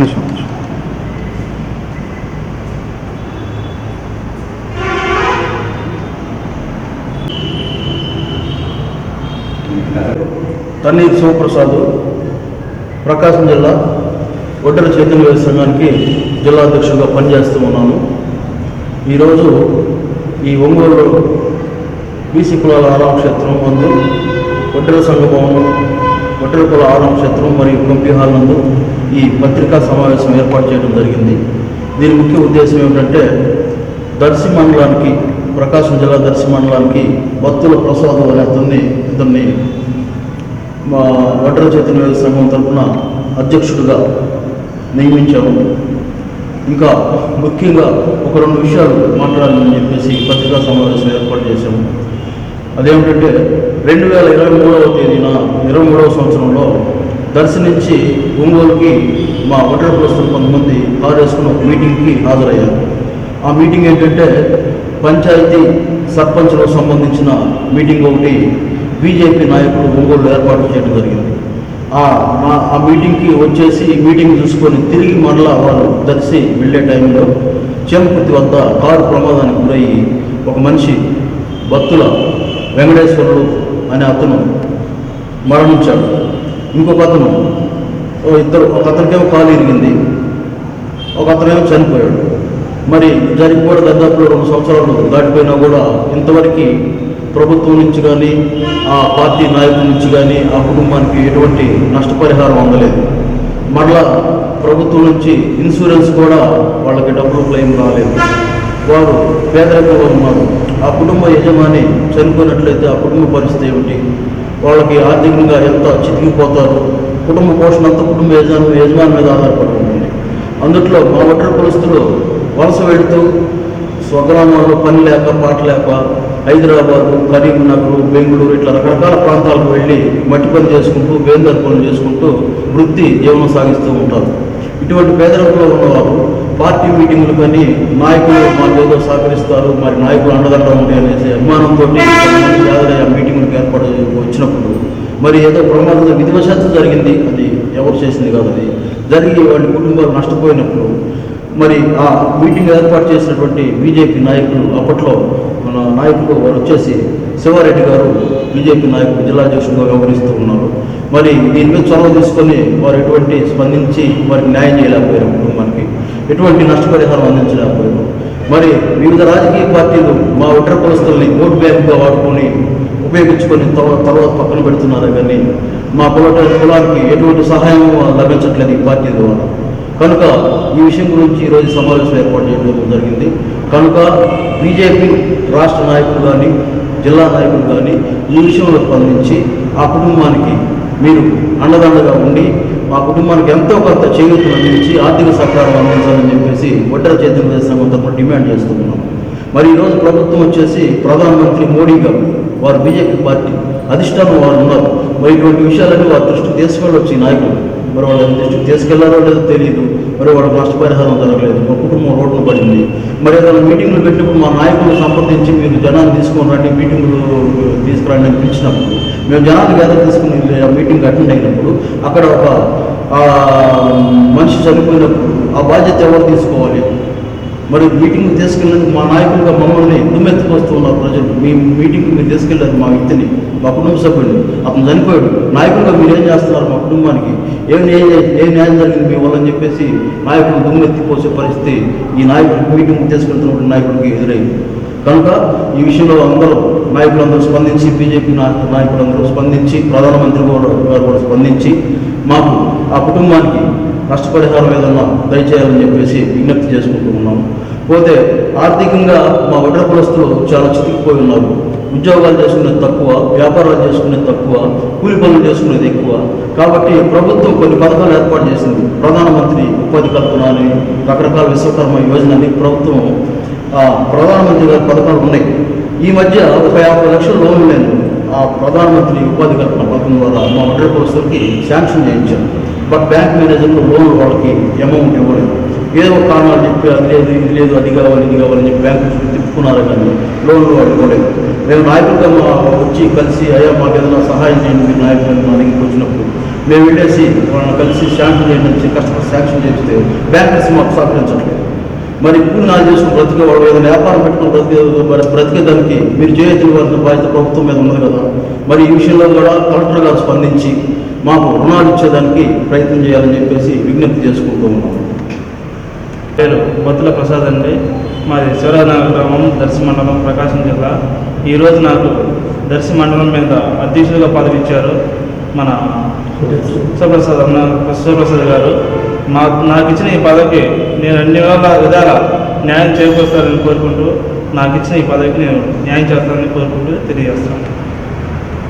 నిమిషం తన్నీ శివప్రసాద్ ప్రకాశం జిల్లా ఒడ్డర చైతన్య వేద సంఘానికి జిల్లా అధ్యక్షుడిగా పనిచేస్తూ ఉన్నాను. ఈరోజు ఈ ఒంగోలు బీసీ కులాల ఆరామక్షేత్రం క్షేత్రం ఒడ్డర సంఘ భవనం ఒడ్డర ఆలం ఆరామ మరియు కంపీ హాల్ నందు ఈ పత్రికా సమావేశం ఏర్పాటు చేయడం జరిగింది. దీని ముఖ్య ఉద్దేశం ఏమిటంటే దర్శి మండలానికి ప్రకాశం జిల్లా దర్శి మండలానికి భక్తుల ప్రసాదం అనే అతన్ని ఇతన్ని మా వడ్ర చైతన్య సంఘం తరఫున అధ్యక్షుడిగా నియమించాము. ఇంకా ముఖ్యంగా ఒక రెండు విషయాలు మాట్లాడాలని చెప్పేసి ఈ పత్రికా సమావేశం ఏర్పాటు చేశాము. అదేమిటంటే రెండు వేల ఇరవై మూడవ తేదీన ఇరవై మూడవ సంవత్సరంలో దర్శనించి ఒంగోలుకి మా ఒంటరి ప్రస్తుతం కొంతమంది హాజరేసుకున్న ఒక మీటింగ్కి హాజరయ్యారు. ఆ మీటింగ్ ఏంటంటే పంచాయతీ సర్పంచ్లకు సంబంధించిన మీటింగ్ ఒకటి బీజేపీ నాయకులు ఒంగోలు ఏర్పాటు చేయడం జరిగింది. ఆ మా- ఆ మీటింగ్కి వచ్చేసి మీటింగ్ చూసుకొని తిరిగి మరలా వాళ్ళు దర్శి వెళ్ళే టైంలో చేమకుర్తి వద్ద కారు ప్రమాదానికి గురయ్యి ఒక మనిషి భక్తుల వెంకటేశ్వరుడు అనే అతను మరణించాడు. ఇంకొక అతను ఓ ఇద్దరు ఒక అతనికేమో కాలు ఇరిగింది ఒక అతనేమో చనిపోయాడు. మరి జరిగి కూడా దాదాపులో రెండు సంవత్సరాలు దాటిపోయినా కూడా ఇంతవరకు ప్రభుత్వం నుంచి కానీ ఆ పార్టీ నాయకుల నుంచి కానీ ఆ కుటుంబానికి ఎటువంటి నష్టపరిహారం అందలేదు. మరలా ప్రభుత్వం నుంచి ఇన్సూరెన్స్ కూడా వాళ్ళకి డబ్బులు క్లెయిమ్ రాలేదు. వారు పేదరికంలో ఉన్నారు. ఆ కుటుంబ యజమాని చనిపోయినట్లయితే ఆ కుటుంబ పరిస్థితి ఏమిటి? వాళ్ళకి ఆర్థికంగా ఎంత చితికిపోతారు? కుటుంబ పోషణ అంతా కుటుంబ యజమాని యజమాని మీద ఆధారపడి ఉంటుంది. అందుట్లో మా ఒట్టరి కులస్తులు వలస వెళుతూ స్వగ్రామాల్లో పని లేక పాట లేక హైదరాబాదు కరీంనగర్ బెంగళూరు ఇట్లా రకరకాల ప్రాంతాలకు వెళ్ళి మట్టి పని చేసుకుంటూ బేందర్ పనులు చేసుకుంటూ వృత్తి జీవనం సాగిస్తూ ఉంటారు. ఇటువంటి పేదరికంలో ఉన్నవారు పార్టీ మీటింగులు కానీ నాయకులు మాకు ఏదో సహకరిస్తారు మరి నాయకులు అండదండ ఉంది అనేసి అభిమానంతో ఆ మీటింగులకు ఏర్పాటు వచ్చినప్పుడు మరి ఏదో ప్రమాదం విధివశాత్తు జరిగింది అది ఎవరు చేసింది కాదు అది. జరిగి వాళ్ళ కుటుంబాలు నష్టపోయినప్పుడు మరి ఆ మీటింగ్ ఏర్పాటు చేసినటువంటి బీజేపీ నాయకులు అప్పట్లో మన నాయకులు వారు వచ్చేసి శివారెడ్డి గారు బీజేపీ నాయకులు జిల్లా అధ్యక్షుడిగా వ్యవహరిస్తూ ఉన్నారు. మరి దీని మీద చొరవ తీసుకొని వారు ఎటువంటి స్పందించి వారికి న్యాయం చేయలేకపోయారు కుటుంబానికి. ఎటువంటి నష్టపరిహారం అందించలేకపోయారు మరి వివిధ రాజకీయ పార్టీలు మా ఉత్తర కులస్తుల్ని ఓటు బ్యాంక్గా వాడుకొని ఉపయోగించుకొని తర్వాత పక్కన పెడుతున్నారు కానీ మా కుల కులానికి ఎటువంటి సహాయం లభించట్లేదు ఈ పార్టీ ద్వారా. కనుక ఈ విషయం గురించి ఈరోజు సమావేశం ఏర్పాటు చేయడం జరిగింది. కనుక బీజేపీ రాష్ట్ర నాయకులు కానీ జిల్లా నాయకులు కానీ ఈ విషయంలో స్పందించి ఆ కుటుంబానికి మీరు అండదండగా ఉండి మా కుటుంబానికి ఎంతో కొంత చేయూతను అందించి ఆర్థిక సహకారం అందించాలి చెప్పేసి ఒడ్డర చైతన్య సంఘం తరఫున డిమాండ్ చేస్తున్నాం. మరి ఈరోజు ప్రభుత్వం వచ్చేసి ప్రధానమంత్రి మోడీ గారు వారు బీజేపీ పార్టీ అధిష్టానం వారు ఉన్నారు. మరి ఇటువంటి విషయాలన్నీ వారి దృష్టికి తీసుకెళ్ళొచ్చు ఈ నాయకులు. మరి వాళ్ళ దృష్టికి తీసుకెళ్ళారో లేదో తెలియదు మరి వాళ్ళకి నష్టపరిహారం జరగలేదు. మా కుటుంబం రోడ్లు పడింది. మరి ఏదైనా మీటింగ్లు పెట్టినప్పుడు మా నాయకులు సంప్రదించి మీరు జనాన్ని తీసుకొని రండి మీటింగ్లు తీసుకురండి అని పిలిచినప్పుడు మేము జనాలు గ్యాదర్ తీసుకుని ఆ మీటింగ్ అటెండ్ అయినప్పుడు అక్కడ ఒక మనిషి చనిపోయినప్పుడు ఆ బాధ్యత ఎవరు తీసుకోవాలి? మరి మీటింగ్ తీసుకెళ్ళినందుకు మా నాయకులుగా మమ్మల్ని దుమ్మెత్తుకొస్తూ ప్రజలు. మీ మీటింగ్ మీరు తీసుకెళ్ళారు మా వ్యక్తిని మా కుటుంబ సభ్యుడిని. అతను చనిపోయాడు. నాయకులుగా మీరు ఏం చేస్తున్నారు మా కుటుంబానికి? ఏం న్యాయం ఏం న్యాయం జరిగింది మీ వల్ల అని చెప్పేసి నాయకులు దుమ్మెత్తిపోసే పరిస్థితి ఈ నాయకుడు మీటింగ్ తీసుకెళ్తున్నటువంటి నాయకుడికి ఎదురైంది. కనుక ఈ విషయంలో అందరూ నాయకులందరూ స్పందించి బీజేపీ నాయకులందరూ స్పందించి ప్రధానమంత్రి గారు కూడా స్పందించి మాకు ఆ కుటుంబానికి నష్టపరిహారం ఏదన్నా దయచేయాలని చెప్పేసి విజ్ఞప్తి చేసుకుంటూ ఉన్నాం. పోతే ఆర్థికంగా మా వడ్ర కులస్తులు చాలా చితికిపోయి ఉన్నారు. ఉద్యోగాలు చేసుకునేది తక్కువ వ్యాపారాలు చేసుకునేది తక్కువ కూలి పనులు చేసుకునేది ఎక్కువ. కాబట్టి ప్రభుత్వం కొన్ని పథకాలు ఏర్పాటు చేసింది. ప్రధానమంత్రి ఉపాధి కల్పన అని రకరకాల విశ్వకర్మ యోజన అని ప్రభుత్వం ప్రధానమంత్రి గారి పథకాలు ఉన్నాయి. ఈ మధ్య ఒక యాభై లక్షల లోన్లు నేను ఆ ప్రధానమంత్రి ఉపాధి కల్పన పథకం ద్వారా మా వడ్ర కులస్తులకి శాంక్షన్ చేయించాను. బ్యాంక్ మేనేజర్లు లోన్లు వాళ్ళకి అమౌంట్ ఇవ్వలేదు ఏదో ఒక కారణాలు చెప్పి అది లేదు ఇది లేదు అది కావాలి ఇది కావాలని చెప్పి బ్యాంకు తిప్పుకున్నారు కానీ లోన్లు అడుకోలేదు మేము నాయకులుగా వచ్చి కలిసి అయ్యా మాకు ఏదైనా సహాయం చేయండి మీరు నాయకులు మా దగ్గరికి వచ్చినప్పుడు మేము వెళ్ళేసి వాళ్ళని కలిసి శాంక్షన్ చేయండి కస్టమర్ శాంక్షన్ చేస్తే బ్యాంకర్స్ మాకు సహకరించట్లేదు. మరి కూలి నాలుగు చేసుకుని బ్రతికే వాళ్ళు ఏదైనా వ్యాపారం పెట్టుకుని బ్రతికే మరి బ్రతికేదానికి మీరు చేయవలసిన బాధ్యత ప్రభుత్వం మీద ఉంది కదా. మరి ఈ విషయంలో కూడా కలెక్టర్ గారు స్పందించి మాకు రుణాలు ఇచ్చేదానికి ప్రయత్నం చేయాలని చెప్పేసి విజ్ఞప్తి చేసుకుంటూ ఉన్నాం. పేరు బొత్తుల ప్రసాద్ అండి. మాది శివరాజనగర్ గ్రామం దర్శి మండలం ప్రకాశం జిల్లా. ఈరోజు నాకు దర్శి మండలం మీద అధ్యక్షుడిగా పదవి ఇచ్చారు మన సుప్రసాద్ అన్న సుప్రసాద్ గారు. మా నాకు ఇచ్చిన ఈ పదవికి నేను అన్ని విధాల న్యాయం చేకూరుస్తానని కోరుకుంటూ నాకు ఇచ్చిన ఈ పదవికి నేను న్యాయం చేస్తానని కోరుకుంటూ తెలియజేస్తాను